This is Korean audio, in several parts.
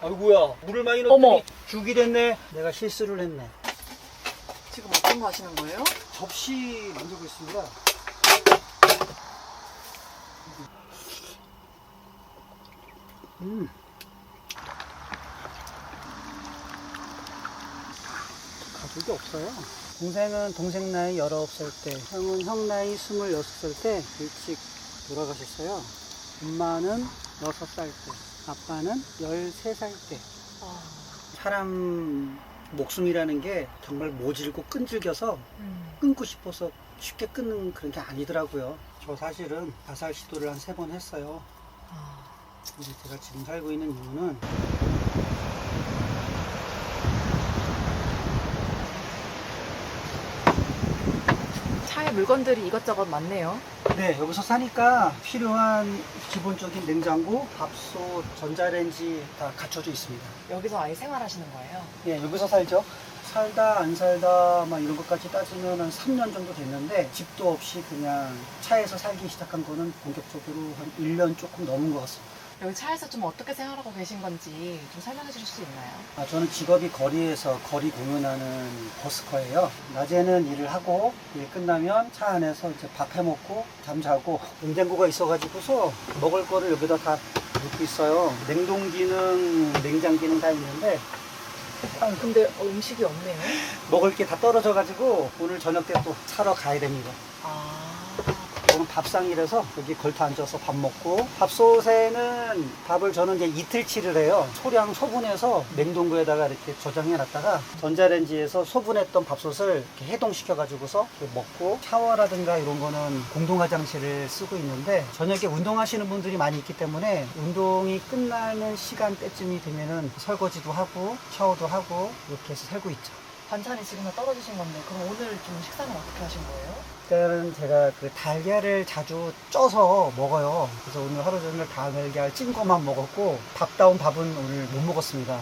아이고야 물을 많이 어머. 넣었더니 죽이 됐네. 내가 실수를 했네. 지금 어떤 거 하시는 거예요? 접시 만들고 있습니다. 음. 가족이 없어요. 동생은 동생 나이 19살 때 형은 형 나이 26살 때 일찍 돌아가셨어요. 엄마는 6살 때 아빠는 13살 때 아, 사람 목숨이라는 게 정말 모질고 끈질겨서 음. 끊고 싶어서 쉽게 끊는 그런 게 아니더라고요. 저 사실은 자살 시도를 한 세 번 했어요. 아, 근데 제가 지금 살고 있는 이유는 차에 물건들이 이것저것 많네요. 네 여기서 사니까 필요한 기본적인 냉장고, 밥솥, 전자레인지 다 갖춰져 있습니다. 여기서 아예 생활하시는 거예요? 네 여기서 살죠. 살다 안 살다 막 이런 것까지 따지면 한 3년 정도 됐는데 집도 없이 그냥 차에서 살기 시작한 거는 본격적으로 한 1년 조금 넘은 것 같습니다. 여기 차에서 좀 어떻게 생활하고 계신 건지 좀 설명해 주실 수 있나요? 아, 저는 직업이 거리에서 거리 공연하는 버스커예요. 낮에는 일을 하고 일 끝나면 차 안에서 이제 밥 해 먹고 잠자고 냉장고가 있어가지고서 먹을 거를 여기다 다 넣고 있어요. 냉동기능, 냉장기능 다 있는데 아, 근데 음식이 없네요. 먹을 게 다 떨어져가지고 오늘 저녁 때 또 사러 가야 됩니다. 아, 오늘 밥상이라서 여기 걸터 앉아서 밥 먹고 밥솥에는 밥을 저는 이제 이틀치를 해요. 소량 소분해서 냉동고에다가 이렇게 저장해 놨다가 전자레인지에서 소분했던 밥솥을 이렇게 해동시켜 가지고서 먹고 샤워라든가 이런 거는 공동 화장실을 쓰고 있는데 저녁에 운동하시는 분들이 많이 있기 때문에 운동이 끝나는 시간대쯤이 되면은 설거지도 하고 샤워도 하고 이렇게 해서 살고 있죠. 반찬이 지금 다 떨어지신 건데 그럼 오늘 좀 식사는 어떻게 하신 거예요? 때는 제가 그 달걀을 자주 쪄서 먹어요. 그래서 오늘 하루 종일 달걀 찐 것만 먹었고 밥다운 밥은 오늘 못 먹었습니다.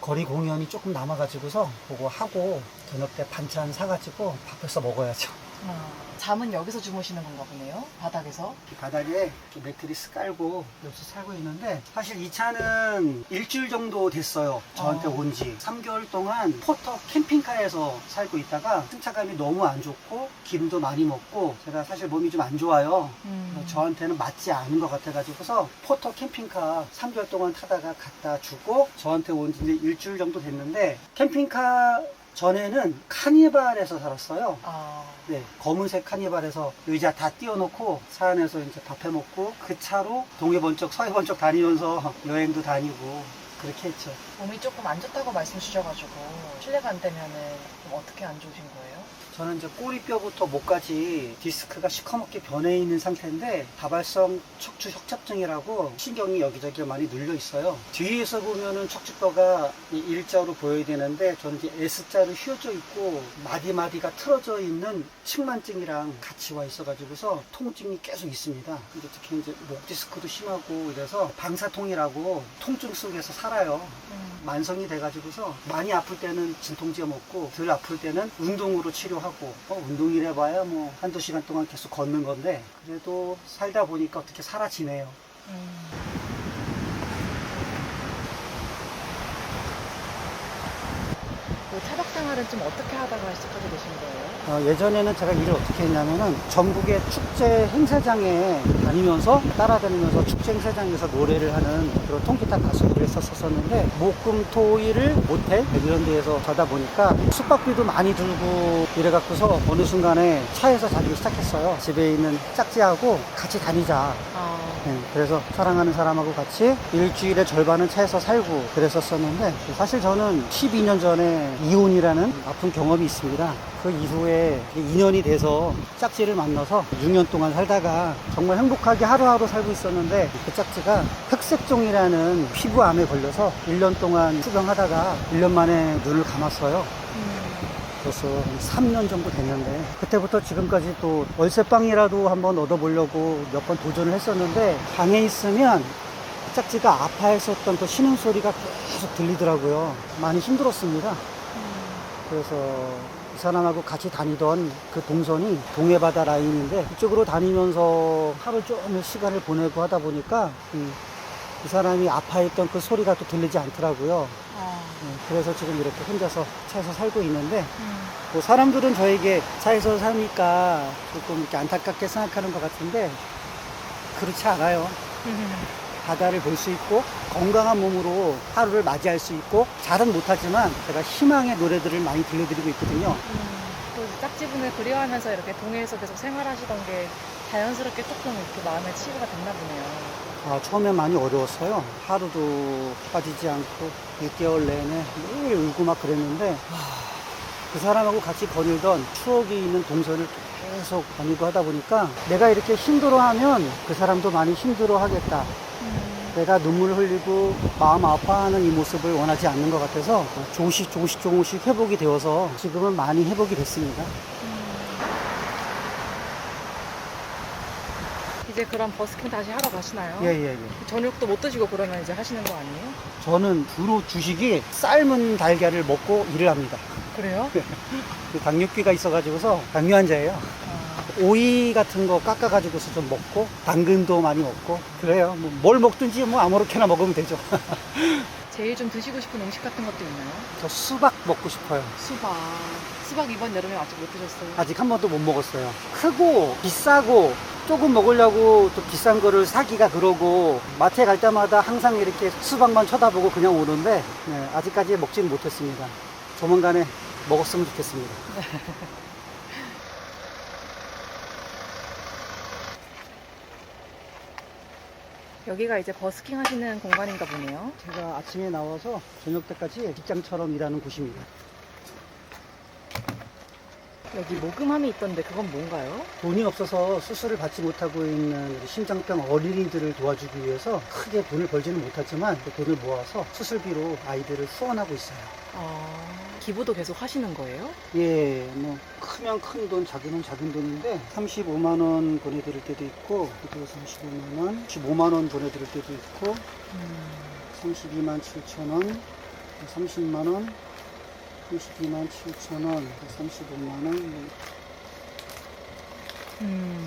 거리 공연이 조금 남아가지고서 그거 하고 저녁 때 반찬 사가지고 밥해서 먹어야죠. 아, 잠은 여기서 주무시는 건가 보네요. 바닥에서. 이 바닥에 좀 매트리스 깔고 여기서 살고 있는데 사실 이 차는 일주일 정도 됐어요. 저한테 어. 온 지 3개월 동안 포터 캠핑카에서 살고 있다가 승차감이 너무 안 좋고 기름도 많이 먹고 제가 사실 몸이 좀 안 좋아요. 음. 저한테는 맞지 않은 것 같아가지고서 포터 캠핑카 3개월 동안 타다가 갖다 주고 저한테 온 지 이제 일주일 정도 됐는데 캠핑카 전에는 카니발에서 살았어요. 아, 네, 검은색 카니발에서 의자 다 띄워놓고 차 안에서 이제 밥해 먹고 그 차로 동해 번쩍 서해 번쩍 다니면서 여행도 다니고 그렇게 했죠. 몸이 조금 안 좋다고 말씀 주셔가지고 실례가 안 되면은 좀 어떻게 안 좋으신 거예요? 저는 이제 꼬리뼈부터 목까지 디스크가 시커멓게 변해 있는 상태인데 다발성 척추 협착증이라고 신경이 여기저기 많이 눌려 있어요. 뒤에서 보면은 척추뼈가 이 일자로 보여야 되는데 저는 이제 S자로 휘어져 있고 마디마디가 틀어져 있는 측만증이랑 같이 와 있어가지고서 통증이 계속 있습니다. 근데 특히 이제 목 디스크도 심하고 이래서 방사통이라고 통증 속에서 살아요. 음. 만성이 돼가지고서 많이 아플 때는 진통제 먹고 덜 아플 때는 운동으로 치료 하고 어, 운동이래 봐야 뭐 한두 시간 동안 계속 걷는 건데 그래도 살다 보니까 어떻게 사라지네요 음. 그 차박 생활은 좀 어떻게 하다가 시작하게 되신 거예요? 어, 예전에는 제가 일을 어떻게 했냐면은 전국의 축제 행사장에 다니면서 따라다니면서 축제 행사장에서 노래를 하는 그런 통기타 가수 일을 했었었는데 목금토일을 모텔 이런 데에서 자다 보니까 숙박비도 많이 들고 이래갖고서 어느 순간에 차에서 자기 시작했어요. 집에 있는 짝지하고 같이 다니자. 아, 네, 그래서 사랑하는 사람하고 같이 일주일에 절반은 차에서 살고 그랬었었는데 사실 저는 12년 전에 이혼이라는 아픈 경험이 있습니다. 그 이후에 2년이 돼서 짝지를 만나서 6년 동안 살다가 정말 행복하게 하루하루 살고 있었는데 그 짝지가 흑색종이라는 피부암에 걸려서 1년 동안 투병하다가 1년 만에 눈을 감았어요. 음. 벌써 한 3년 정도 됐는데 그때부터 지금까지 또 월세방이라도 한번 얻어보려고 몇 번 도전을 했었는데 방에 있으면 짝지가 아파했었던 그 신음 소리가 계속 들리더라고요. 많이 힘들었습니다. 그래서 이 사람하고 같이 다니던 그 동선이 동해바다 라인인데 이쪽으로 다니면서 하루 종일 시간을 보내고 하다 보니까 음, 그 사람이 아파했던 그 소리가 또 들리지 않더라고요. 아, 네, 그래서 지금 이렇게 혼자서 차에서 살고 있는데 음, 뭐 사람들은 저에게 차에서 사니까 조금 이렇게 안타깝게 생각하는 것 같은데 그렇지 않아요. 바다를 볼 수 있고 건강한 몸으로 하루를 맞이할 수 있고 잘은 못하지만 제가 희망의 노래들을 많이 들려드리고 있거든요. 음, 또 짝지분을 그리워하면서 이렇게 동해에서 계속 생활하시던 게 자연스럽게 조금 이렇게 마음에 치유가 됐나 보네요. 아, 처음에 많이 어려웠어요. 하루도 빠지지 않고 6개월 내내 매일 울고 막 그랬는데 하, 그 사람하고 같이 거닐던 추억이 있는 동선을 계속 거닐고 하다 보니까 내가 이렇게 힘들어하면 그 사람도 많이 힘들어하겠다. 음, 내가 눈물 흘리고 마음 아파하는 이 모습을 원하지 않는 것 같아서 조금씩 조금씩 조금씩 회복이 되어서 지금은 많이 회복이 됐습니다. 음. 이제 그럼 버스킹 다시 하러 가시나요? 예, 예, 예. 저녁도 못 드시고 그러면 이제 하시는 거 아니에요? 저는 주로 주식이 삶은 달걀을 먹고 일을 합니다. 그래요? 그 당뇨기가 있어가지고서 당뇨 환자예요. 아, 오이 같은 거 깎아가지고서 좀 먹고 당근도 많이 먹고 그래요. 뭐 뭘 먹든지 뭐 아무렇게나 먹으면 되죠. 제일 좀 드시고 싶은 음식 같은 것도 있나요? 저 수박 먹고 싶어요. 수박. 수박 이번 여름에 아직 못 드셨어요? 아직 한 번도 못 먹었어요. 크고 비싸고 조금 먹으려고 또 비싼 거를 사기가 그러고 마트에 갈 때마다 항상 이렇게 수박만 쳐다보고 그냥 오는데 네, 아직까지 먹지는 못했습니다. 조만간에 먹었으면 좋겠습니다. 여기가 이제 버스킹 하시는 공간인가 보네요. 제가 아침에 나와서 저녁 때까지 직장처럼 일하는 곳입니다. 여기 모금함이 있던데 그건 뭔가요? 돈이 없어서 수술을 받지 못하고 있는 심장병 어린이들을 도와주기 위해서 크게 돈을 벌지는 못하지만 그 돈을 모아서 수술비로 아이들을 후원하고 있어요. 아, 기부도 계속 하시는 거예요? 예, 뭐 크면 큰 돈, 작으면 작은 돈인데 35만 원 보내드릴 때도 있고 그리고 35만 원, 15만 원 보내드릴 때도 있고 음, 32만 7천 원, 30만 원, 32만 7천 원, 35만 원, 음,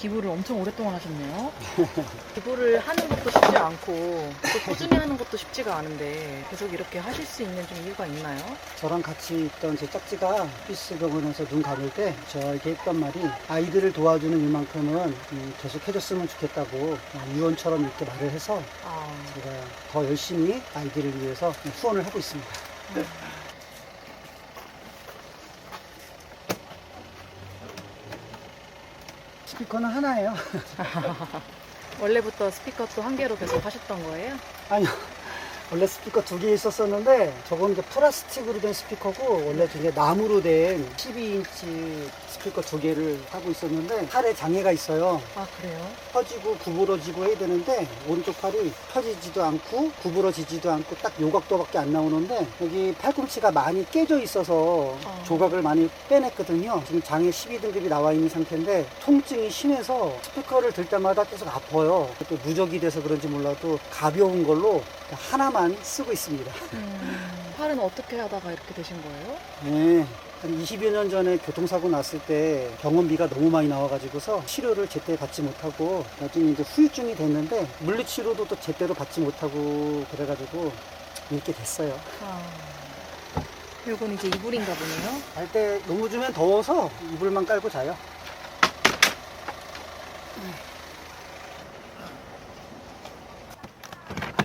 기부를 엄청 오랫동안 하셨네요. 기부를 하는 것도 쉽지 않고 또 꾸준히 하는 것도 쉽지가 않은데 계속 이렇게 하실 수 있는 좀 이유가 있나요? 저랑 같이 있던 제 짝지가 피스 병원에서 눈 감을 때 저에게 했던 말이 아이들을 도와주는 일만큼은 음, 계속 해줬으면 좋겠다고 어, 유언처럼 이렇게 말을 해서 아, 제가 더 열심히 아이들을 위해서 후원을 하고 있습니다. 음. 스피커는 하나예요. 원래부터 스피커 또 한 개로 계속 하셨던 거예요? 아니요. 원래 스피커 두 개 있었었는데 저건 이제 플라스틱으로 된 스피커고 원래 저게 나무로 된 12인치 스피커 두 개를 하고 있었는데 팔에 장애가 있어요. 아, 그래요? 펴지고 구부러지고 해야 되는데 오른쪽 팔이 펴지지도 않고 구부러지지도 않고 딱 요각도밖에 안 나오는데 여기 팔꿈치가 많이 깨져 있어서 어. 조각을 많이 빼냈거든요. 지금 장애 12등급이 나와 있는 상태인데 통증이 심해서 스피커를 들 때마다 계속 아파요. 또 누적이 돼서 그런지 몰라도 가벼운 걸로 하나만 쓰고 있습니다. 음, 팔은 어떻게 하다가 이렇게 되신 거예요? 네. 한 20여 년 전에 교통사고 났을 때 병원비가 너무 많이 나와가지고서 치료를 제때 받지 못하고 나중에 이제 후유증이 됐는데 물리치료도 또 제대로 받지 못하고 그래가지고 이렇게 됐어요. 아, 요건 이제 이불인가 보네요. 잘 때 너무 주면 더워서 이불만 깔고 자요.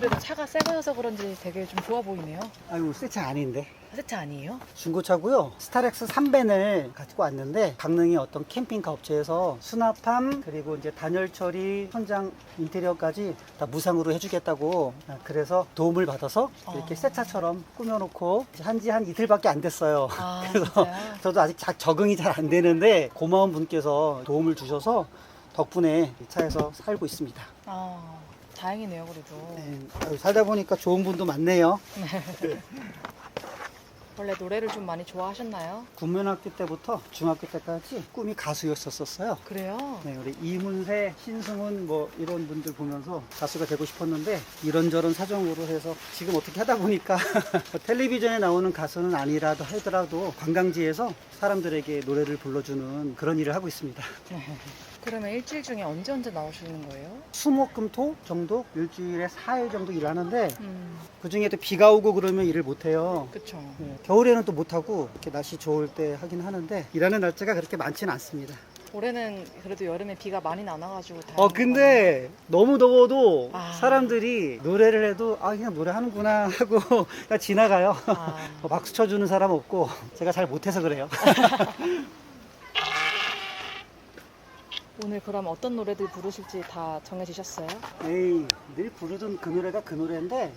그래도 차가 새 거여서 그런지 되게 좀 좋아 보이네요. 아유, 새 차 아닌데. 새 차 아니에요? 중고차고요. 스타렉스 3벤을 가지고 왔는데 강릉의 어떤 캠핑카 업체에서 수납함 그리고 이제 단열 처리, 천장 인테리어까지 다 무상으로 해주겠다고 아, 그래서 도움을 받아서 이렇게 어. 새 차처럼 꾸며놓고 한지 한 이틀밖에 안 됐어요. 아, 그래서 진짜요? 저도 아직 자- 적응이 잘 안 되는데 고마운 분께서 도움을 주셔서 덕분에 이 차에서 살고 있습니다. 아, 다행이네요, 그래도. 네, 아유, 살다 보니까 좋은 분도 많네요. 원래 노래를 좀 많이 좋아하셨나요? 국민학교 때부터 중학교 때까지 꿈이 가수였었어요. 그래요? 네, 우리 이문세, 신승훈 뭐 이런 분들 보면서 가수가 되고 싶었는데 이런저런 사정으로 해서 지금 어떻게 하다 보니까 텔레비전에 나오는 가수는 아니라도 하더라도 관광지에서 사람들에게 노래를 불러주는 그런 일을 하고 있습니다. 그러면 일주일 중에 언제 언제 나오시는 거예요? 수목금토 정도 일주일에 4일 정도 일하는데 음, 그 중에 또 비가 오고 그러면 일을 못 해요. 그쵸. 네, 겨울에는 또 못 하고 이렇게 날씨 좋을 때 하긴 하는데 일하는 날짜가 그렇게 많지는 않습니다. 올해는 그래도 여름에 비가 많이 안 와가지고 다행인 어 근데 너무 더워도 아. 사람들이 노래를 해도 아 그냥 노래 하는구나 하고 그냥 지나가요. 아, 어, 박수 쳐주는 사람 없고 제가 잘 못해서 그래요. 오늘 그럼 어떤 노래들 부르실지 다 정해지셨어요? 에이 늘 부르던 그 노래가 그 노래인데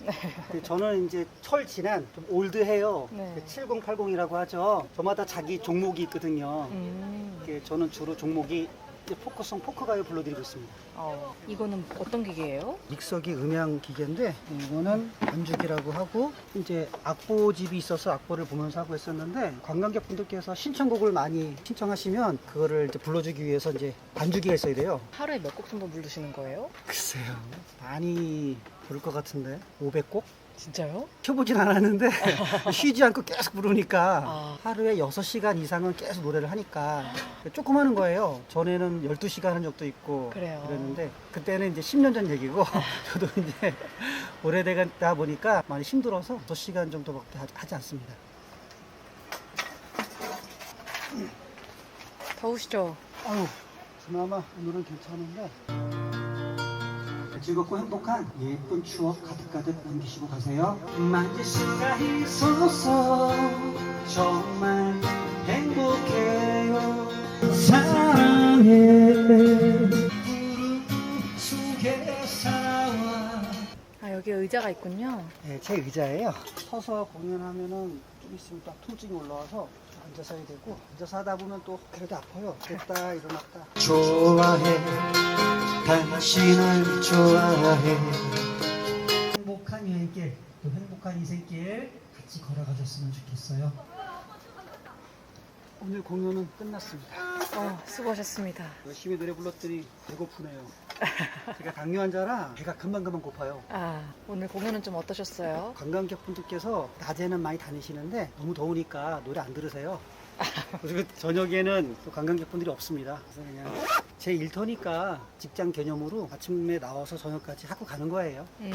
그 저는 이제 철 지난 좀 올드해요. 네. 7080이라고 하죠. 저마다 자기 종목이 있거든요. 음, 저는 주로 종목이 포크송 포크가요 불러드리고 있습니다. 어, 이거는 어떤 기계예요? 믹서기 음향 기계인데 이거는 반죽이라고 하고 이제 악보집이 있어서 악보를 보면서 하고 있었는데 관광객분들께서 신청곡을 많이 신청하시면 그거를 이제 불러주기 위해서 이제 반죽기가 있어야 돼요. 하루에 몇 곡 정도 부르시는 거예요? 글쎄요. 많이 부를 것 같은데 500곡? 진짜요? 켜보진 않았는데 쉬지 않고 계속 부르니까 아. 하루에 6시간 이상은 계속 노래를 하니까 조금 하는 거예요. 전에는 12시간 한 적도 있고 그래요. 그랬는데 그때는 이제 10년 전 얘기고 저도 이제 오래되다 보니까 많이 힘들어서 6시간 정도밖에 하- 하지 않습니다. 더우시죠? 아유, 그나마 오늘은 괜찮은데 즐겁고 행복한 예쁜 추억 가득가득 남기시고 가세요. 만질 수가 있어서 정말 행복해요. 사랑해. 구름 속에 살아와. 아, 여기 의자가 있군요. 네, 제 의자예요. 서서 공연하면은 좀 있으면 딱 통증이 올라와서 앉아서 해야 되고 앉아서 하다 보면 또 그래도 아파요. 됐다 일어났다. 좋아해 당신을 좋아해 행복한 여행길 또 행복한 인생길 같이 걸어가셨으면 좋겠어요. 오늘 공연은 끝났습니다. 어, 수고하셨습니다. 열심히 노래 불렀더니 배고프네요. 제가 당뇨 환자라 배가 금방금방 고파요. 아, 오늘 공연은 좀 어떠셨어요? 관광객분들께서 낮에는 많이 다니시는데 너무 더우니까 노래 안 들으세요. 그리고 저녁에는 또 관광객분들이 없습니다. 그래서 그냥 제 일터니까 직장 개념으로 아침에 나와서 저녁까지 하고 가는 거예요. 음,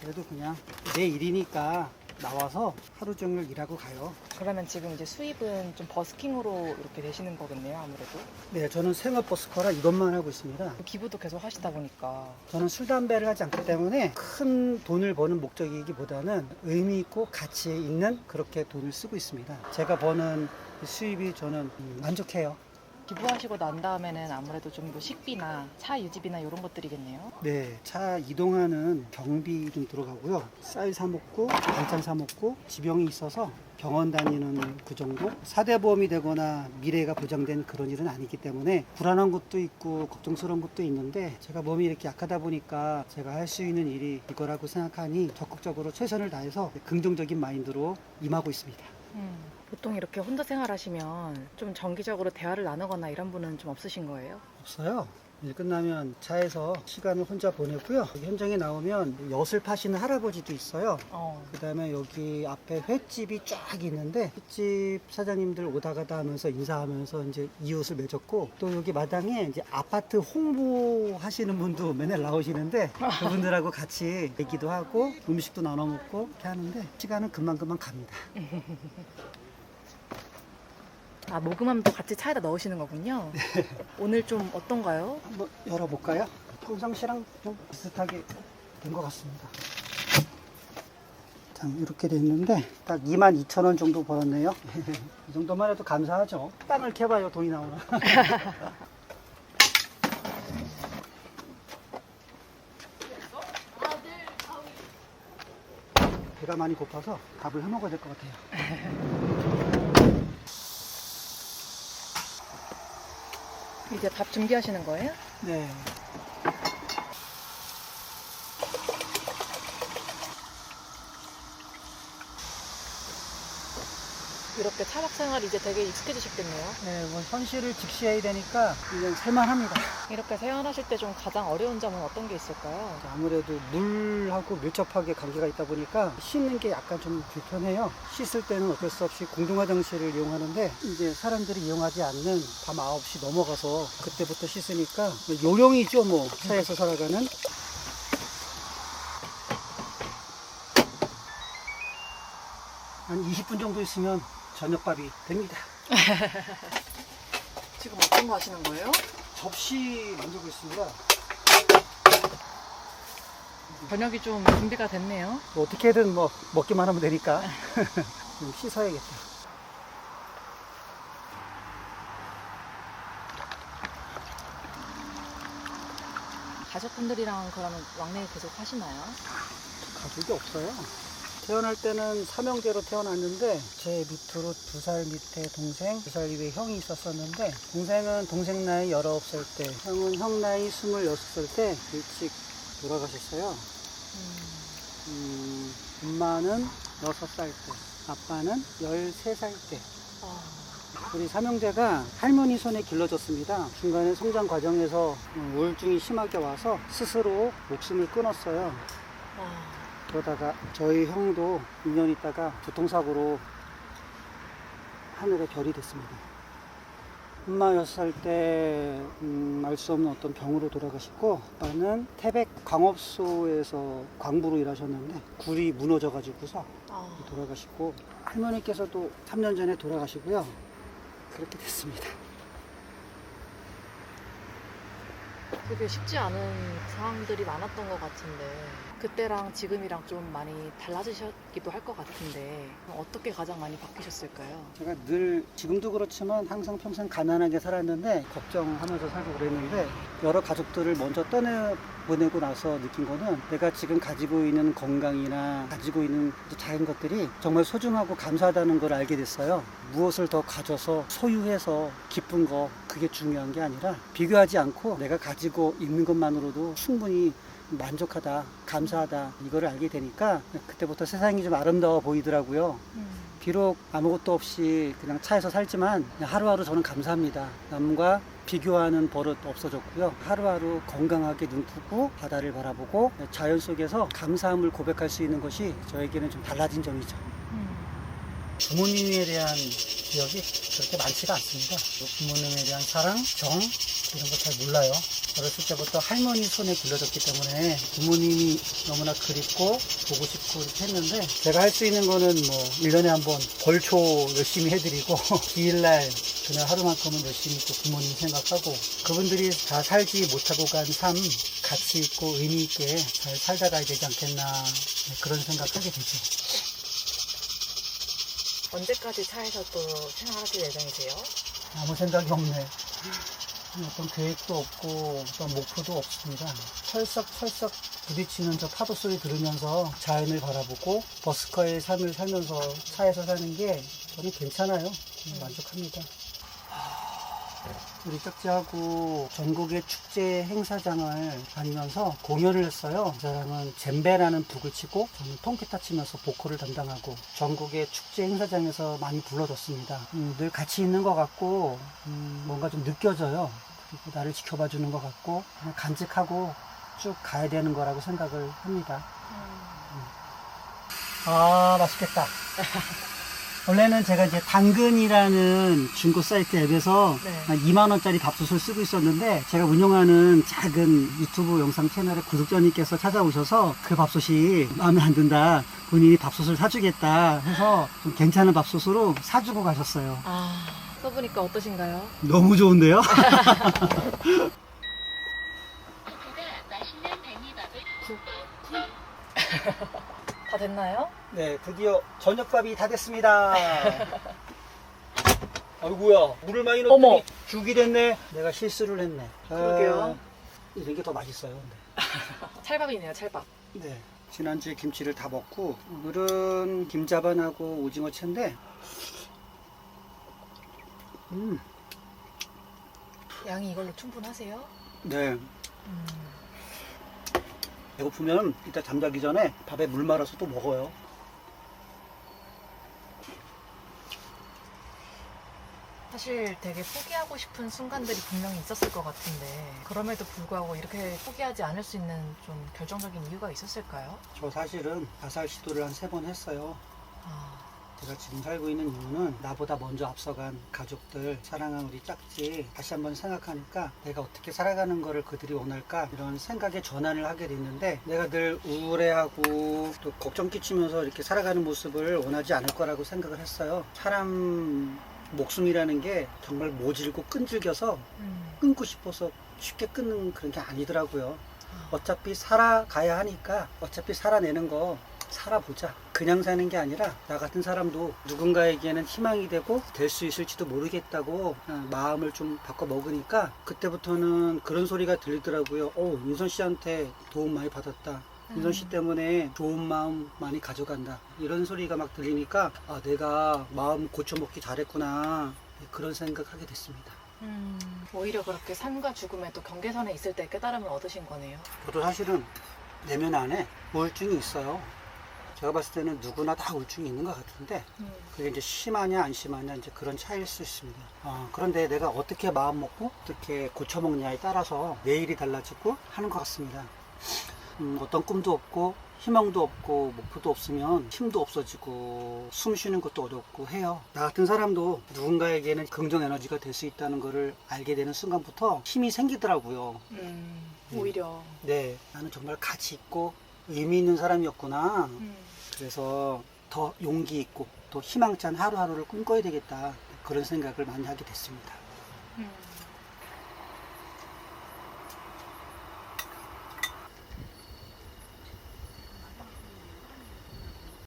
그래도 그냥 내 일이니까 나와서 하루 종일 일하고 가요. 그러면 지금 이제 수입은 좀 버스킹으로 이렇게 되시는 거겠네요, 아무래도. 네, 저는 생업버스커라 이것만 하고 있습니다. 기부도 계속 하시다 보니까. 저는 술, 담배를 하지 않기 때문에 큰 돈을 버는 목적이기보다는 의미 있고 가치 있는 그렇게 돈을 쓰고 있습니다. 제가 버는 수입이 저는 음, 만족해요. 기부하시고 난 다음에는 아무래도 좀 뭐 식비나 차 유지비나 이런 것들이겠네요. 네, 차 이동하는 경비 좀 들어가고요. 쌀 사 먹고, 반찬 사 먹고, 지병이 있어서 병원 다니는 그 정도? 사대보험이 되거나 미래가 보장된 그런 일은 아니기 때문에 불안한 것도 있고 걱정스러운 것도 있는데 제가 몸이 이렇게 약하다 보니까 제가 할 수 있는 일이 이거라고 생각하니 적극적으로 최선을 다해서 긍정적인 마인드로 임하고 있습니다. 음, 보통 이렇게 혼자 생활하시면 좀 정기적으로 대화를 나누거나 이런 분은 좀 없으신 거예요? 없어요. 일 끝나면 차에서 시간을 혼자 보내고요. 여기 현장에 나오면 엿을 파시는 할아버지도 있어요. 어, 그 다음에 여기 앞에 횟집이 쫙 있는데 횟집 사장님들 오다 가다 하면서 인사하면서 이제 이웃을 맺었고 또 여기 마당에 이제 아파트 홍보하시는 분도 맨날 나오시는데 그분들하고 같이 얘기도 하고 음식도 나눠 먹고 이렇게 하는데 시간은 금방 금방 갑니다. 아 모금함도 같이 차에다 넣으시는 거군요. 오늘 좀 어떤가요? 한번 열어볼까요? 평상시랑 좀 비슷하게 된 것 같습니다. 참 이렇게 됐는데 딱 2만 2천 원 정도 벌었네요. 이 정도만 해도 감사하죠. 땅을 캐봐요 돈이 나오나. 배가 많이 고파서 밥을 해 먹어야 될 것 같아요. 이제 밥 준비하시는 거예요? 네. 이렇게 차박 생활 이제 되게 익숙해지셨겠네요. 네, 뭐 현실을 직시해야 되니까 이제 살만합니다. 이렇게 생활하실 때 좀 가장 어려운 점은 어떤 게 있을까요? 아무래도 물하고 밀접하게 관계가 있다 보니까 씻는 게 약간 좀 불편해요. 씻을 때는 어쩔 수 없이 공중 화장실을 이용하는데 이제 사람들이 이용하지 않는 밤 9시 넘어가서 그때부터 씻으니까 요령이죠, 뭐 차에서 살아가는. 한 20분 정도 있으면 저녁밥이 됩니다. 지금 어떤 거 하시는 거예요? 접시 만들고 있습니다. 저녁이 좀 준비가 됐네요. 뭐 어떻게든 뭐 먹기만 하면 되니까 좀 씻어야겠다. 가족분들이랑 그러면 왕래를 계속 하시나요? 가족이 없어요. 태어날 때는 삼형제로 태어났는데 제 밑으로 두 살 밑에 동생, 두 살 위에 형이 있었었는데 동생은 동생 나이 19살 때, 형은 형 나이 26살 때 일찍 돌아가셨어요. 음, 엄마는 6살 때, 아빠는 13살 때. 아, 우리 삼형제가 할머니 손에 길러졌습니다. 중간에 성장 과정에서 우울증이 심하게 와서 스스로 목숨을 끊었어요. 아, 그러다가 저희 형도 2년 있다가 교통사고로 하늘의 별이 됐습니다. 엄마 6살 때, 음, 알 수 없는 어떤 병으로 돌아가셨고, 아빠는 태백 광업소에서 광부로 일하셨는데, 굴이 무너져가지고서 아. 돌아가시고, 할머니께서도 3년 전에 돌아가시고요. 그렇게 됐습니다. 그게 쉽지 않은 상황들이 많았던 것 같은데 그때랑 지금이랑 좀 많이 달라지셨기도 할 것 같은데 어떻게 가장 많이 바뀌셨을까요? 제가 늘 지금도 그렇지만 항상 평생 가난하게 살았는데 걱정하면서 살고 그랬는데 여러 가족들을 먼저 떠내 보내고 나서 느낀 거는 내가 지금 가지고 있는 건강이나 가지고 있는 작은 것들이 정말 소중하고 감사하다는 걸 알게 됐어요. 무엇을 더 가져서 소유해서 기쁜 거 그게 중요한 게 아니라 비교하지 않고 내가 가지고 있는 것만으로도 충분히 만족하다, 감사하다 이거를 알게 되니까 그때부터 세상이 좀 아름다워 보이더라고요. 비록 아무것도 없이 그냥 차에서 살지만 하루하루 저는 감사합니다. 남과 비교하는 버릇 없어졌고요. 하루하루 건강하게 눈 뜨고 바다를 바라보고 자연 속에서 감사함을 고백할 수 있는 것이 저에게는 좀 달라진 점이죠. 부모님에 대한 기억이 그렇게 많지가 않습니다. 부모님에 대한 사랑, 정 이런 거 잘 몰라요. 어렸을 때부터 할머니 손에 길러졌기 때문에 부모님이 너무나 그립고 보고 싶고 이렇게 했는데 제가 할 수 있는 거는 뭐 1년에 한 번 벌초 열심히 해드리고 기일날 그날 하루만큼은 열심히 또 부모님 생각하고 그분들이 다 살지 못하고 간 삶 가치 있고 의미 있게 잘 살다 가야 되지 않겠나 네, 그런 생각하게 되죠. 언제까지 차에서 또 생활하실 예정이세요? 아무 생각이 없네. 어떤 계획도 없고 어떤 목표도 없습니다. 철썩철썩 부딪히는 저 파도 소리 들으면서 자연을 바라보고 버스커의 삶을 살면서 차에서 사는 게 저는 괜찮아요. 만족합니다. 우리 짝지하고 전국의 축제 행사장을 다니면서 공연을 했어요. 그 사람은 젬베라는 북을 치고 저는 통기타 치면서 보컬을 담당하고 전국의 축제 행사장에서 많이 불러줬습니다. 음, 늘 같이 있는 것 같고 음, 뭔가 좀 느껴져요. 그리고 나를 지켜봐 주는 것 같고 간직하고 쭉 가야 되는 거라고 생각을 합니다. 아 맛있겠다. 원래는 제가 이제 당근이라는 중고 사이트 앱에서 네. 한 2만 원짜리 밥솥을 쓰고 있었는데 제가 운영하는 작은 유튜브 영상 채널에 구독자님께서 찾아오셔서 그 밥솥이 마음에 안 든다. 본인이 밥솥을 사주겠다 해서 좀 괜찮은 밥솥으로 사주고 가셨어요. 아, 써보니까 어떠신가요? 너무 좋은데요? 다 됐나요? 네, 드디어 저녁밥이 다 됐습니다. 아이고야, 물을 많이 넣었더니 어머. 죽이 됐네. 내가 실수를 했네. 그러게요. 아, 이런 게 더 맛있어요. 근데. 찰밥이네요, 찰밥. 네. 지난주에 김치를 다 먹고 오늘은 김자반하고 오징어 채인데 음, 양이 이걸로 충분하세요? 네. 음. 배고프면 이따 잠자기 전에 밥에 물 말아서 또 먹어요. 사실 되게 포기하고 싶은 순간들이 분명히 있었을 것 같은데 그럼에도 불구하고 이렇게 포기하지 않을 수 있는 좀 결정적인 이유가 있었을까요? 저 사실은 자살 시도를 한 세 번 했어요. 아, 제가 지금 살고 있는 이유는 나보다 먼저 앞서간 가족들, 사랑한 우리 짝지 다시 한번 생각하니까 내가 어떻게 살아가는 거를 그들이 원할까 이런 생각의 전환을 하게 됐는데 내가 늘 우울해하고 또 걱정 끼치면서 이렇게 살아가는 모습을 원하지 않을 거라고 생각을 했어요. 사람 목숨이라는 게 정말 모질고 끈질겨서 음. 끊고 싶어서 쉽게 끊는 그런 게 아니더라고요. 아, 어차피 살아가야 하니까 어차피 살아내는 거 살아보자. 그냥 사는 게 아니라 나 같은 사람도 누군가에게는 희망이 되고 될 수 있을지도 모르겠다고 어, 마음을 좀 바꿔 먹으니까 그때부터는 그런 소리가 들리더라고요. 어, 윤선 씨한테 도움 많이 받았다. 윤선 씨 음. 때문에 좋은 마음 많이 가져간다. 이런 소리가 막 들리니까 아, 내가 마음 고쳐먹기 잘했구나. 그런 생각하게 됐습니다. 음, 오히려 그렇게 삶과 죽음의 또 경계선에 있을 때 깨달음을 얻으신 거네요. 저도 사실은 내면 안에 우울증이 있어요. 제가 봤을 때는 누구나 다 우울증이 있는 것 같은데 음. 그게 이제 심하냐 안 심하냐 이제 그런 차이일 수 있습니다. 어, 그런데 내가 어떻게 마음 먹고 어떻게 고쳐 먹냐에 따라서 내일이 달라지고 하는 것 같습니다. 음, 어떤 꿈도 없고 희망도 없고 목표도 없으면 힘도 없어지고 숨 쉬는 것도 어렵고 해요. 나 같은 사람도 누군가에게는 긍정 에너지가 될 수 있다는 것을 알게 되는 순간부터 힘이 생기더라고요. 음, 음. 오히려. 네, 나는 정말 가치 있고 의미 있는 사람이었구나. 음. 그래서 더 용기 있고 또 희망찬 하루하루를 꿈꿔야 되겠다. 그런 생각을 많이 하게 됐습니다. 음.